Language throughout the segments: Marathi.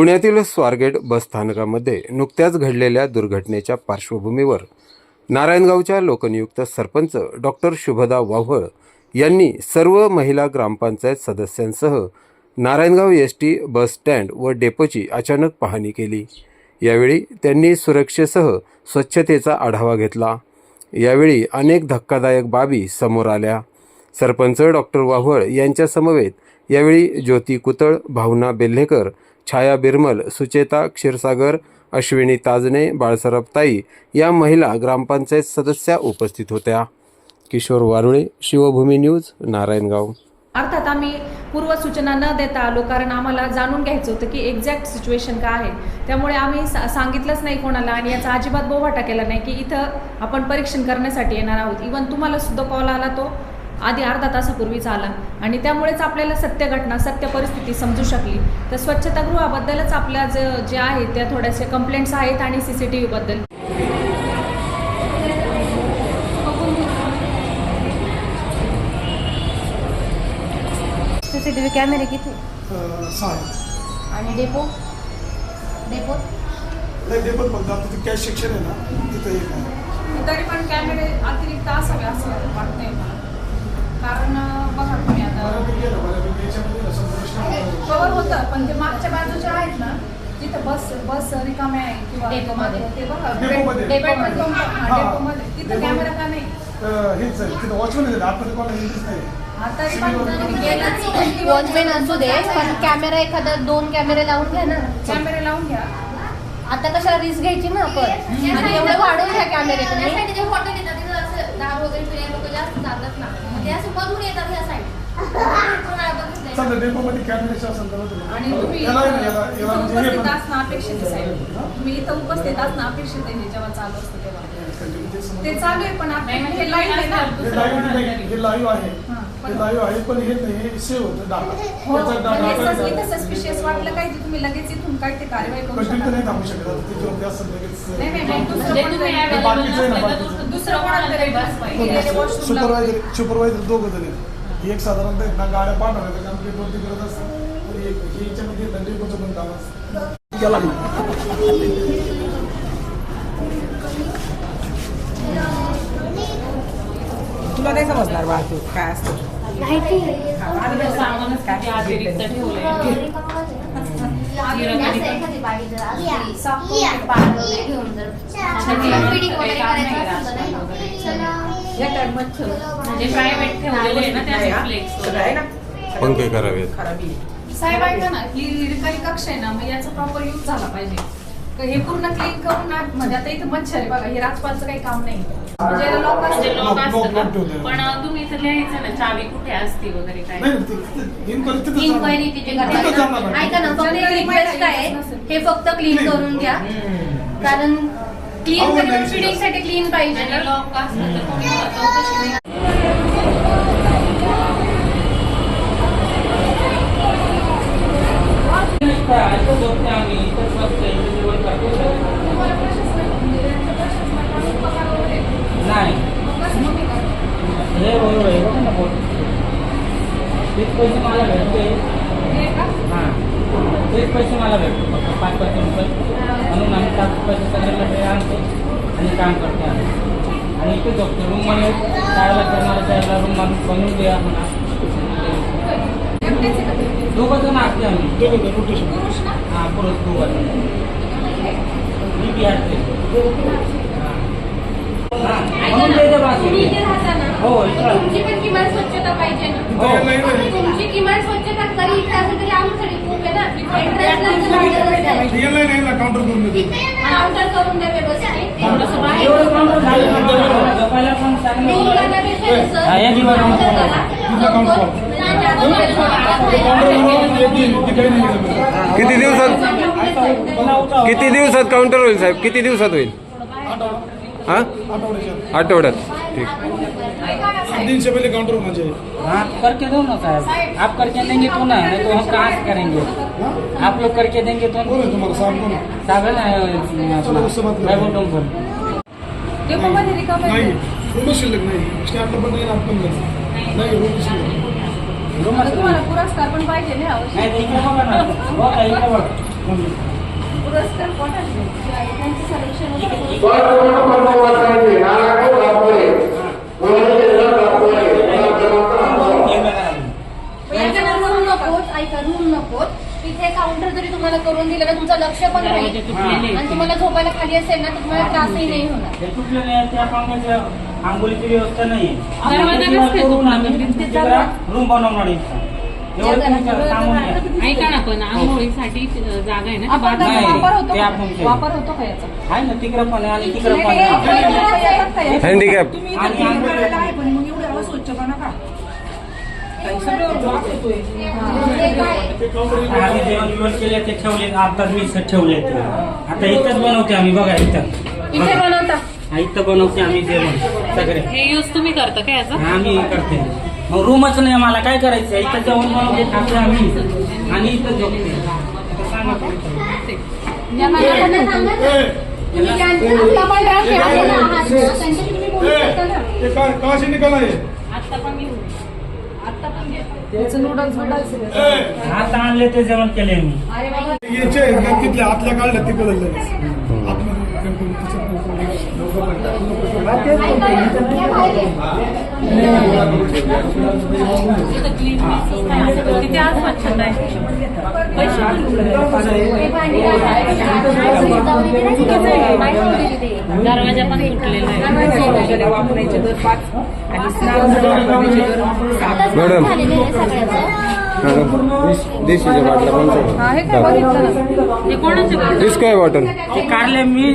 पुण्यातील स्वारगेट बसस्थानकामध्ये नुकत्याच घडलेल्या दुर्घटनेच्या पार्श्वभूमीवर नारायणगावच्या लोकनियुक्त सरपंच डॉक्टर शुभदा वाव्हळ यांनी सर्व महिला ग्रामपंचायत सदस्यांसह Narayangaon S T bus stand व डेपोची अचानक पाहणी केली. यावेळी त्यांनी सुरक्षेसह स्वच्छतेचा आढावा घेतला. यावेळी अनेक धक्कादायक बाबी समोर आल्या. सरपंच डॉक्टर वाव्हळ यांच्यासमवेत यावेळी ज्योती कुतळ भावना बेल्हेकर छाया बिरमल सुचेता क्षीरसागर अश्विनी ताजने बाळसरब ताई या महिला ग्रामपंचायत सदस्या उपस्थित होत्या. किशोर वारुळे शिवभूमी न्यूज नारायणगाव. अर्थात आम्ही पूर्व सूचना न देता आलो कारण आम्हाला जाणून घ्यायचं होतं की एक्झॅक्ट सिच्युएशन काय आहे. त्यामुळे आम्ही सा सांगितलंच नाही कोणाला आणि याचा अजिबात बोवाटा केला नाही की इथं आपण परीक्षण करण्यासाठी येणार आहोत. इवन तुम्हाला सुद्धा कॉल आला तो. आधी अर्धा तासापूर्वीच आला. आणि त्यामुळेच आपल्याला सत्य घटना सत्य परिस्थिती समजू शकली. तर स्वच्छतागृहाबद्दलच आपल्या ज जे आहे त्या थोड्याशा कंप्लेंट्स आहेत आणि सी सी टी व्हीबद्दल सीसीटीव्ही कॅमेरे किती सहा आहे. आणि डेपो डेपो नाही ते पण फक्त आता ते कॅश सेक्शन आहे ना तिथं तरी पण कॅमेरे अतिरिक्त असावे असं वाटतंय कारण बघा तुम्ही आता. कवर होतं पण ते मागच्या बाजूच्या आहेत ना तिथं बस बस रिकाम्या आहे किंवा डेपोमध्ये. ते बघा डेपोमध्ये. हा, हा. तिथं डेपो- कॅमेरा का नाही हेच आहे तिथं वॉचमॅन आहे आतमध्ये कोणाला एंट्रीच नाही हा, वॉचमॅन असू दे पण कॅमेरा एखादा दोन कॅमेरे लावून घ्या ना कॅमेरे लावून घ्या आता कशाला रिस्क घ्यायची ना आपण आणि एवढे वाढवून घ्या कॅमेरे तुम्ही येतात तिथं असं दारू वगैरे पिणारे लोक जास्त जातात ना मधून येतात ह्या साईड समजा डेपोमध्ये कॅमेऱ्याच्या संदर्भात आहे. आणि तुम्ही याला आहे ना, याला इथं याला म्हणजे हे उपस्थित पण- असणं अपेक्षित आहे. साहेब तुम्ही इथं उपस्थित असणं अपेक्षित आहे हे जेव्हा चालू असतं तेव्हा. ते चालू आहे पण आपण हे लाईव्ह आहे ना. हे लाईव्ह नाही, हे लाईव्ह आहे. हा, पण- हे लाईव्ह आहे पण हे हे सेव्ह होतं डाटा हो पण हे सस्पिशियस वाटलं काय तुम्ही लगेच इथून काय ते कारवाई करू कंटिन्यू नाही थांबू शकत आता ते असं लगेच नाही नाही नाही दुसरं म्हणजे कोण तुम्ही तरी- बाकीचं आहे ना बाकीचं. दुसरं कोणाला तरी बस पाहिजे. गेलेले washroom ला- सुपरवायझर सुपरवायझर दोघं जण आहेत. एक साधारणतः आहेत ना गाड्या पाठवण्याचं काम ते वरती करत असतात. तर एक हे याच्यामध्ये पण काम असतं त्याला तुला नाही समजणार वाहतूक काय असतं. पाणी वगैरे घेऊन जर feeding वगैरे करायचं असेल तर नाही का? म्हणजे प्रायव्हेट ठेवलेले आहे. ना त्याचे फ्लेक्स सगळं आहे ना पंखे करावेत खराबी साहेब ऐका ना ही रिकामी कक्ष आहे ना मग याचा प्रॉपर यूज झाला पाहिजे. हे पूर्ण क्लीन करून ना म्हणजे आता इथं मच्छर आहे बघा हे राजपालचं काही काम नाही. म्हणजे याला लोक म्हणजे लोक लोक- असतात लोक ना. ठेवलेले. पण अं, तुम्ही इथं लिहायचं ना चावी कुठे असते वगैरे काय? नाही ते- ते- इन्क्वायरी तिथंच इन्क्वायरी जाणार. तिथे जाणार. ऐका ना फक्त एक रिक्वेस्ट काय आहे, हे फक्त क्लीन करून द्या. कारण क्लीन नाही फिटिंगसाठी क्लीन पाहिजे. आणि ना लॉक असलं तर कोणी चौकशी नाही नाही हे बरोबर आहे बघा ना बोट तेच पैसे मला भेटते हां तेच पैसे मला भेटते फक्त पाच पाचशे रुपये. म्हणून आम्ही सात पैसे सगळे मटेरियल आणतो आणि काम करते आम्ही. आणि इथे झोपतो रूममध्ये शाळेला करणाऱ्या शाळेला रूम आम्ही बनवून द्या म्हणा दोघं जण असते आम्ही. हां पुरुष दोघं जण. मी बिहारचे. बाकी तुम्ही इथे राहता ना हो इथं तुमची पण किमान स्वच्छता पाहिजे हो. तुमची किमान स्वच्छता इथे तरी खूप आहे ना Entrance ला काउंटर करून देतो काउंटर करून द्या व्यवस्थित झालं ना, पण चांगलं होतं. हा, या काउंटर करा. किती दिवसात किती दिवसात काउंटर होईल साहेब किती दिवसात होईल हा? आठवड्याच्या आठवड्यात ठीक। सात दिन से पहले काउंटर होना चाहिए। हाँ करके दो ना साहब। आप करके देंगे तो ना नहीं तो हम कहाँ से करेंगे? आप लोग करके देंगे तो कौन है तुम्हारा साहब कौन है? सागन चलो, उससे बात करो। है टेम्पल डेपोमध्ये रिकामं नाही आहे. रूम शिल्लक नाही। स्टँडला पण नाही ना आपण नाही नाही। रूम शिल्लक आता तुम्हाला पुरस्कार पण पाहिजे ना। पुरस्कार कोणाचे त्यांचं ऐका रूम नकोच. तिथे काउंटर जरी तुम्हाला करून दिलं ना तुमचं लक्ष पण राहील. आणि तुम्हाला झोपायला खाली असेल ना तर तुम्हाला त्रासही नाही होणार. हे आंघोळीची व्यवस्था नाही रूम बनवणार ऐका ना पण आंघोळीसाठी जागा आहे ना आपण त्याचा नाही, वापर होतो ते का? आपण केलं. वापर होतो का याचा? आहे ना तिकडं पण आहे आणि तिकडं पण नाही, आहे. नाही, नाही, येतात का याचा? हँडिकॅप तुम्ही इथं clean करायला आहे पण मग एवढं अस्वच्छपणा का? काही सगळं वास येतोय. हे काय? आम्ही जेवण बिवण केले ते ठेवले आता मी ठेवले ते. आता इथंच बनवते आम्ही बघा इथं. इथे बनवता. हा, इथं बनवते आम्ही जेवण सगळे. हे यूज तुम्ही करता का याचा? आम्ही करते. मग रूमच नाही मला काय करायचं? इथं जेवण बनवते खाते आम्ही. आणि इथं झोपते आता सांगा तुम्ही. ये कहाँ से निकला ये आता नूडल्स आता आणले ते जेवण केले मी याचे आतल्या काढल्या तिकडे लगेच. बाहेर आहे. आज स्वच्छता. दरवाजा पण तुटलेला आहे वापरायचे दर पाच आणि स्नान दर सात देशीच्या बाटल्या आहे का बघितलं ना? हे कोणाचे? दिस काय बॉटल ते काढले मी.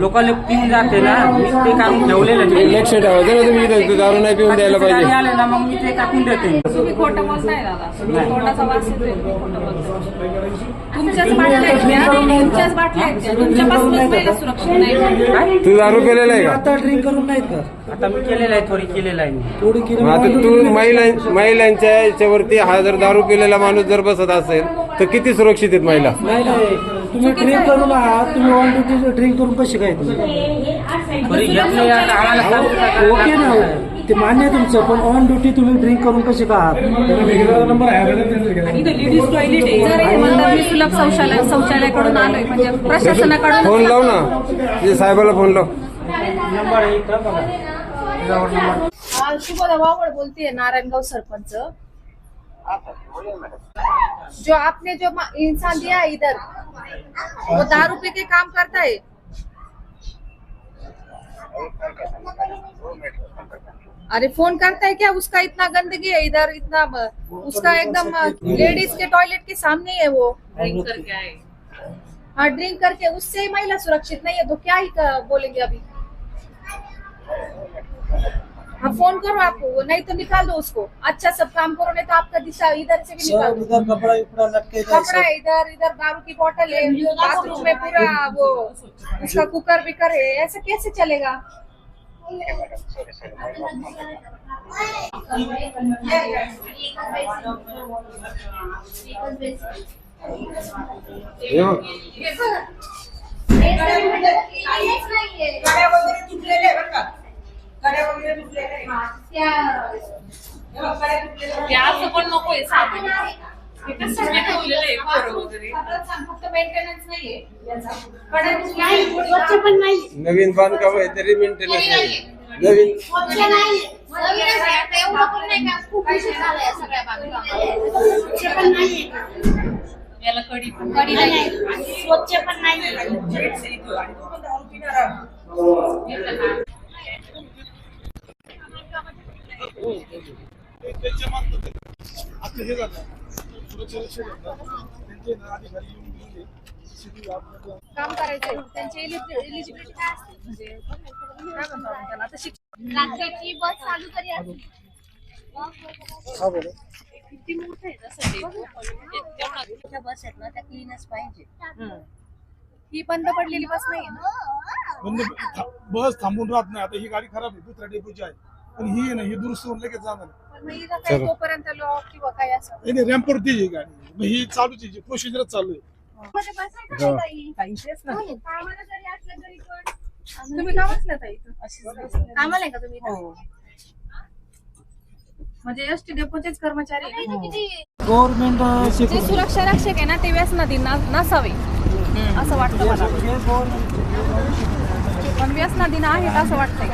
लोकांना पिऊन जाते ना मी ते काढून ठेवलेलं नाही. लक्ष ठेवायचं ना तुम्ही इथं दारू नाही पिऊन द्यायला गाडी पाहिजे. आले ना मग मी ते टाकून देते. तुम्ही खोटं बोलताय दादा. तोंडाचा वास येतोय. तुम्ही खोटं बोलताय. तुमच्याच बाटल्या आहेत त्या, तुमच्याच बाटल्या आहेत त्या. तुमच्यापासूनच महिला सुरक्षित नाही. तू दारू पिलेला आहे का? ड्रिंक करून नाहीत का आता मी केलेलं आहे थोडी केलेलं आहे मी. थोडी केली. मग आता तू महिला महिलांच्या याच्यावरती हा जर दारू पिलेला माणूस जर बसत असेल तर किती सुरक्षित आहेत महिला? नाही नाही. तुम्ही ड्रिंक करून आहात तुम्ही ऑन ड्युटी ड्रिंक करून कसे काय घेतली आम्हाला ओके ना ते मान्य आहे तुमचं पण ऑन ड्युटी तुम्ही ड्रिंक करून कसे का आहात? लेडीज टॉयलेट जर हे म्हणतात मी सुलभ शौचालय शौचालयाकडून आलोय म्हणजे प्रशासनाकडून फोन लाव ना. जे साहेबाला फोन लाव. नंबर आहे इथं बघा. नंबर शुभदा वावड बोलतीये नारायणगाव सरपंच. जो आपने जो मा- इंसान दिया है इधर वो दारू पी के काम करता है? अरे फोन करता है क्या? उसका इतना गंदगी है इधर इतना ब- उसका एकदम लेडीज के टॉयलेट के सामने ही है वो। ड्रिंक करके आए। हाँ ड्रिंक करके उससे ही महिला सुरक्षित नहीं है तो क्या ही क- बोलेंगे अभी? हाँ फ़ोन करो आपको वो नहीं तो निकाल दो उसको। अच्छा सब काम करो नहीं तो आपका दिशा इधर से भी निकाल दो। इधर कपड़ा लटके कपड़ा इधर इधर दारू की बोतल है बाथरूम में पूरा वो उसका कुकर बिकर है ऐसे कैसे चलेगा? हे। हे असं पण नकोय सामान हे कशासाठी ठेवलेलं आहे पोरं वगैरे. फक्त मेंटेनन्स नाहीये. नाही, स्वच्छ पण नाही. नवीन बांधकाम आहे तरी मेंटेनन्स नाही. नवीन याला कडी पण कडी नाही. स्वच्छ पण नाही जेंट्स आहे इथं आणि तो पण दारू पिणारा. त्यांच्या मार्फत आता हे झालं सुरक्षा रक्षक आहेत ना, त्यांचे ना अधिकारी येऊन गेले सिटी आपल्या काम त्यांची एलिजिबिलिटी काय असते? म्हणजे काय म्हणतो आपण त्याला? आता शिक्षण रात्रीची बस चालू तरी असते किती मोठं आहे तसं ते तेवढा त्या बस आहेत ना त्या क्लीनच पाहिजे. ही. बंद पडलेली बस नाही ना? बंद था- बस थांबून राहत नाही. आता ही गाडी खराब आहे. दुसऱ्या डेपोची आहे. पण ही आहे ना ही दुरुस्त होऊन लगेच जाणार पण मग इथं काही तोपर्यंत लॉक किंवा काय असं? नाही, नाही ही गाडी. मग ही चालूच आहे प्रोसिजरच चालू आहे. मध्ये बसायचं नाही ताई. काही तेच ना. कामाला जरी असलं तरी पण. तुम्ही का बसला ताई इथं. कामाला आहे का तुम्ही इथं? हो. म्हणजे एस टी डेपोचेच कर्मचारी आहे. गव्हर्नमेंट जे सुरक्षा रक्षक आहे ना ते व्यसनाधी ना- नसावे. असं वाटतं मला. पण व्यसनाधीन आहेत असं वाटतंय.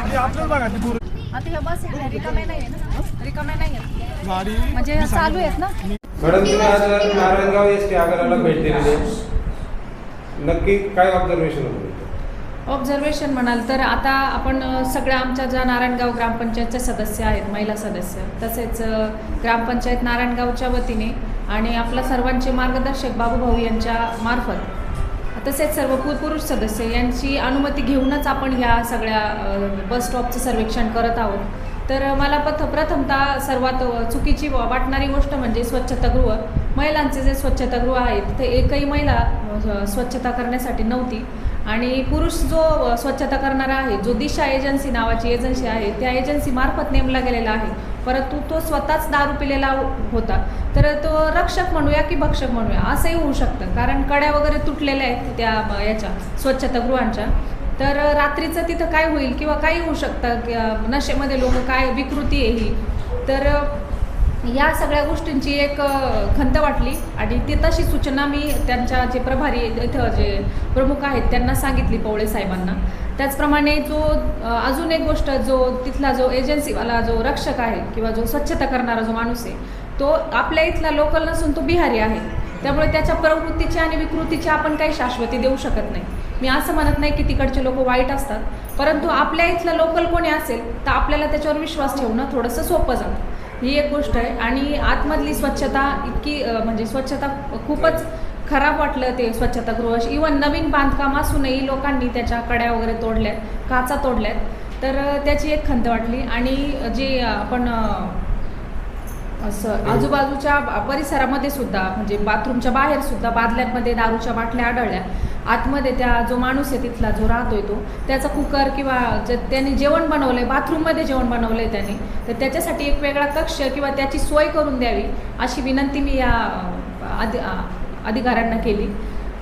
आता ह्या बस आहेत, रिकाम्या नाही आहे ना? रिकाम्या नाही आहेत. गाडी म्हणजे चालू आहेत ना? मॅडम तुम्ही आज नारायणगाव एस टी आगाराला भेट दिलेली आहे. नक्की काय ऑब्झर्वेशन होतं? ऑब्झर्वेशन म्हणाल तर आता आपण सगळ्या आमच्या ज्या नारायणगाव ग्रामपंचायतचे सदस्य आहेत महिला सदस्य तसेच ग्रामपंचायत नारायणगावच्या वतीने आणि आपल्या सर्वांचे मार्गदर्शक बाबूभाऊ यांच्या मार्फत तसेच सर्व पु- पुरुष सदस्य यांची अनुमती घेऊनच आपण ह्या सगळ्या बस स्टॉपचं सर्वेक्षण करत आहोत. तर मला पथ प्रथमतः सर्वात चुकीची वा- वाटणारी गोष्ट म्हणजे स्वच्छतागृह. महिलांचे जे स्वच्छतागृह आहेत तिथे एकही महिला स्वच्छता करण्यासाठी नव्हती. आणि पुरुष जो स्वच्छता करणारा आहे जो दिशा एजन्सी नावाची एजन्सी आहे त्या एजन्सीमार्फत नेमला गेलेला आहे. परंतु तो स्वतःच दारू पिलेला होता. तर तो रक्षक म्हणूया की भक्षक म्हणूया असंही होऊ शकतं. कारण कड्या वगैरे तुटलेल्या आहेत त्या याच्या स्वच्छतागृहांच्या तर रात्रीचं तिथं काय होईल किंवा काही होऊ शकतं नशेमध्ये लोक काय विकृती आहे ही. तर या सगळ्या गोष्टींची एक खंत वाटली. आणि ती तशी सूचना मी त्यांच्या जे प्रभारी इथं जे प्रमुख आहेत त्यांना सांगितली पवळे साहेबांना. त्याचप्रमाणे जो अजून एक गोष्ट जो तिथला जो एजन्सीवाला जो रक्षक आहे किंवा जो स्वच्छता करणारा जो माणूस आहे तो आपल्या इथला लोकल नसून तो बिहारी आहे. त्यामुळे त्याच्या प्रवृत्तीची आणि विकृतीची आपण काही शाश्वती देऊ शकत नाही. मी असं म्हणत नाही की तिकडचे लोक वाईट असतात परंतु आपल्या इथलं लोकल कोणी असेल तर आपल्याला त्याच्यावर विश्वास ठेवणं थोडंसं सोपं जातं. ही एक गोष्ट आहे. आणि आतमधली स्वच्छता इतकी म्हणजे स्वच्छता खूपच खराब वाटलं ते स्वच्छतागृह. इवन नवीन बांधकाम असूनही लोकांनी त्याच्या कड्या वगैरे तोडल्यात काचा तोडल्यात. तर त्याची एक खंत वाटली. आणि जे आपण असं आजूबाजूच्या परिसरामध्ये सुद्धा म्हणजे बाथरूमच्या बाहेर सुद्धा बादल्यांमध्ये दारूच्या बाटल्या आढळल्या. आतमध्ये त्या जो माणूस आहे तिथला जो राहतोय तो त्याचा कुकर किंवा जे त्यांनी जेवण बनवलंय बाथरूममध्ये जेवण बनवलंय त्यांनी तर त्याच्यासाठी एक वेगळा कक्ष किंवा त्याची सोय करून द्यावी अशी विनंती मी या अधिकाऱ्यांना केली.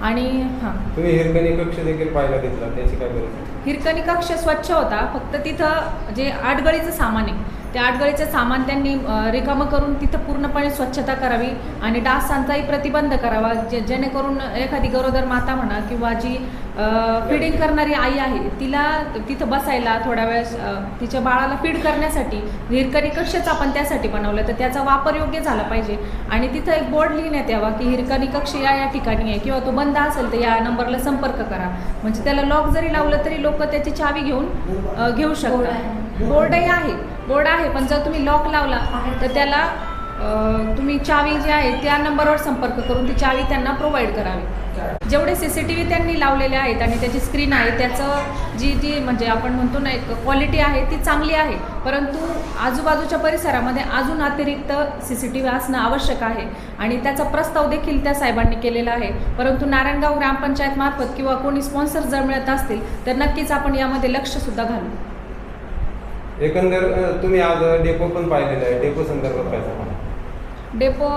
आणि हां. तुम्ही हिरकणी कक्ष देखील पाहायला घेतला त्याची काय गरज हिरकणी कक्ष स्वच्छ होता फक्त तिथं जे आडगळीचं सामान आहे त्या आडगळीचं सामान त्यांनी रिकामं करून तिथं पूर्णपणे स्वच्छता करावी आणि डासांचाही प्रतिबंध करावा जे जेणेकरून एखादी गरोदर माता म्हणा किंवा जी फिडिंग करणारी आई आहे तिला तिथं बसायला थोड्या वेळेस अ, तिच्या बाळाला फीड करण्यासाठी हिरकणी कक्षच आपण त्यासाठी बनवलं तर त्याचा वापर योग्य झाला पाहिजे. आणि तिथं एक बोर्ड लिहिण्यात यावा की हिरकणी कक्ष या या ठिकाणी आहे किंवा तो बंद असेल तर या नंबरला संपर्क करा. म्हणजे त्याला लॉक जरी लावलं तरी लोक त्याची चावी घेऊन घेऊ शकतात. बोर्डही आहे. बोर्ड आहे. पण जर तुम्ही लॉक लावला तर त्याला तुम्ही चावी जी आहे त्या नंबरवर संपर्क करून ती चावी त्यांना प्रोव्हाइड करावी. जेवढे सी सी टी व्ही त्यांनी लावलेले आहेत आणि त्याची स्क्रीन आहे त्याचं जी जी म्हणजे आपण म्हणतो ना एक क्वालिटी आहे ती चांगली आहे. परंतु आजूबाजूच्या परिसरामध्ये अजून अतिरिक्त सी सी टी व्ही असणं आवश्यक आहे. आणि त्याचा प्रस्ताव देखील त्या साहेबांनी केलेला आहे. परंतु नारायणगाव ग्रामपंचायत मार्फत किंवा कोणी स्पॉन्सर जर मिळत असतील तर नक्कीच आपण यामध्ये लक्षसुद्धा घालू. एकंदर तुम्ही आज डेपो पण पाहिलेला आहे. डेपो संदर्भात काय सांगा डेपो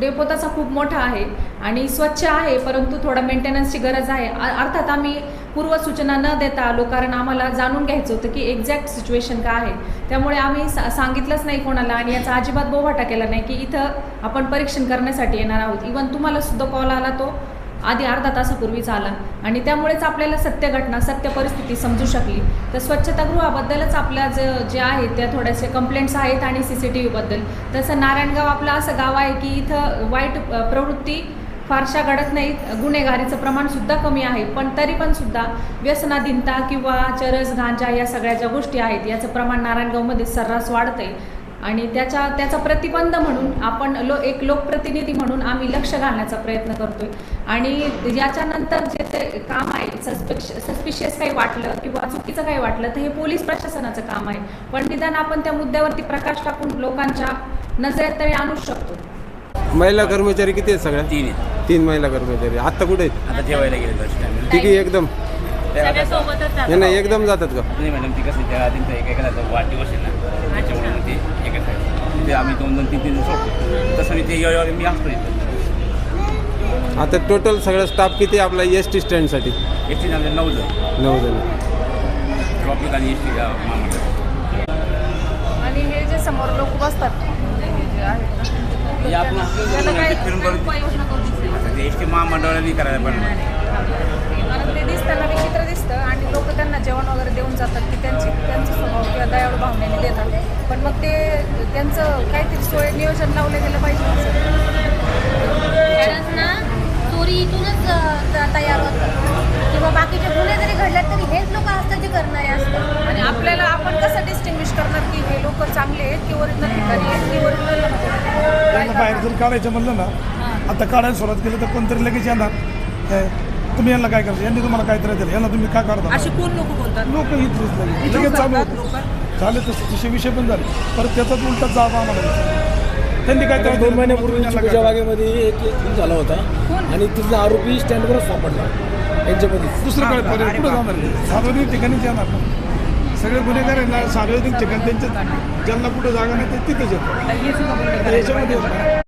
डेपो तसा खूप मोठा आहे. आणि स्वच्छ आहे परंतु थोडा मेंटेनन्सची गरज आहे. अर्थात आम्ही पूर्वसूचना न देता आलो कारण आम्हाला जाणून घ्यायचं होतं की एक्झॅक्ट सिच्युएशन काय आहे. त्यामुळे आम्ही सा सांगितलंच नाही कोणाला आणि याचा अजिबात बोभाटा केला नाही की इथं आपण परीक्षण करण्यासाठी येणार आहोत. इवन तुम्हाला सुद्धा कॉल आला तो आधी अर्धा तासापूर्वीच आला. आणि त्यामुळेच आपल्याला सत्य घटना सत्य परिस्थिती समजू शकली. तर स्वच्छतागृहाबद्दलच आपल्या ज जे आहे त्या थोड्याशा कंप्लेंट्स आहेत आणि सी सी टी व्हीबद्दल तसं नारायणगाव आपलं असं गाव आहे की इथं वाईट प्रवृत्ती फारशा घडत नाहीत. गुन्हेगारीचं प्रमाण सुद्धा कमी आहे. पण तरी पण सुद्धा व्यसनाधीनता किंवा चरस गांजा या सगळ्या ज्या गोष्टी आहेत याचं प्रमाण नारायणगावमध्ये सर्रास वाढतं आहे आणि त्याच्या त्याचा प्रतिबंध म्हणून आपण लो एक लोकप्रतिनिधी म्हणून आम्ही लक्ष घालण्याचा प्रयत्न करतोय. आणि याच्यानंतर जे ते काम आहे सस्पेक्श सस्पिशियस काही वाटलं किंवा चुकीचं काही वाटलं तर हे पोलीस प्रशासनाचं काम आहे. पण निदान आपण त्या मुद्द्यावरती प्रकाश टाकून लोकांच्या नजरेत तरी आणूच शकतो. महिला कर्मचारी किती आहेत सगळ्या? तीन आहेत. तीन महिला कर्मचारी. आत्ता कुठे आहेत? आता जेवायला गेले बस स्टँड तिघी एकदम. नाही नाही एकदम जातात का? नाही मॅडम ती कसं त्या त्यांचा एक एखादा वाढदिवस आहे ना त्याच्यामुळे मग ते एकच आहे तिथे आम्ही दोन दोन तीन तीन दिवस सोडतो तसं मी ते मी असतो इथं. आता टोटल सगळा स्टाफ किती आहे आपला एस टी स्टँडसाठी एस टी झाले नऊ जण. नऊ जण. ट्रॉफिक आणि एस टी महामंडळ आणि हे जे समोर लोक बसतात जे आहेत ना. हे आपण फिरून करू ते एस टी महामंडळाने करायला पाहिजे. कारण ते दिसताना विचित्र दिसतं आणि लोक त्यांना जेवण वगैरे देऊन जातात की त्यांची त्यांचा स्वभाव किंवा दयाळू भावनेने देतात. पण मग ते त्यांचं काहीतरी सोय नियोजन लावलं गेलं पाहिजे. कारण ना चोरी इथूनच तयार होतं. किंवा बाकीचे गुन्हे जरी घडले तरी हेच लोक असतात जे करणारे असतात. आणि आपल्याला आपण कसं डिस्टिंग्विश करणार की हे लोक चांगले आहेत की ओरिजिनल भिकारी आहेत की ओरिजिनल त्यांना बाहेर जर काढायचं म्हणलं ना आता काढायला सुरुवात केली तर कोणतरी लगेच येणार. काय, तुम्ही यांना काय करायचं यांनी तुम्हाला काय त्रास दिला? यांना तुम्ही काय काढता? अशी कोण लोक बोलतात? लोक इथलेच चालू झाले तसे तसे विषय पण झाले. परत त्याचाच उलटा जाब आम्हाला. त्यांनी काय त्रास दोन? महिन्यापूर्वी बागेमध्ये एक झाला होता. आणि तिथला आरोपी स्टँडवरच सापडला. यांच्यामध्ये. दुसरं काय पर्याय कुठं जाणार? सार्वजनिक ठिकाणीच येणार ना सगळे गुन्हेगार आहे ना सार्वजनिक ठिकाणी त्यांच्या ज्यांना कुठं जागा नाही ते तिथेच येतात. याच्यामध्ये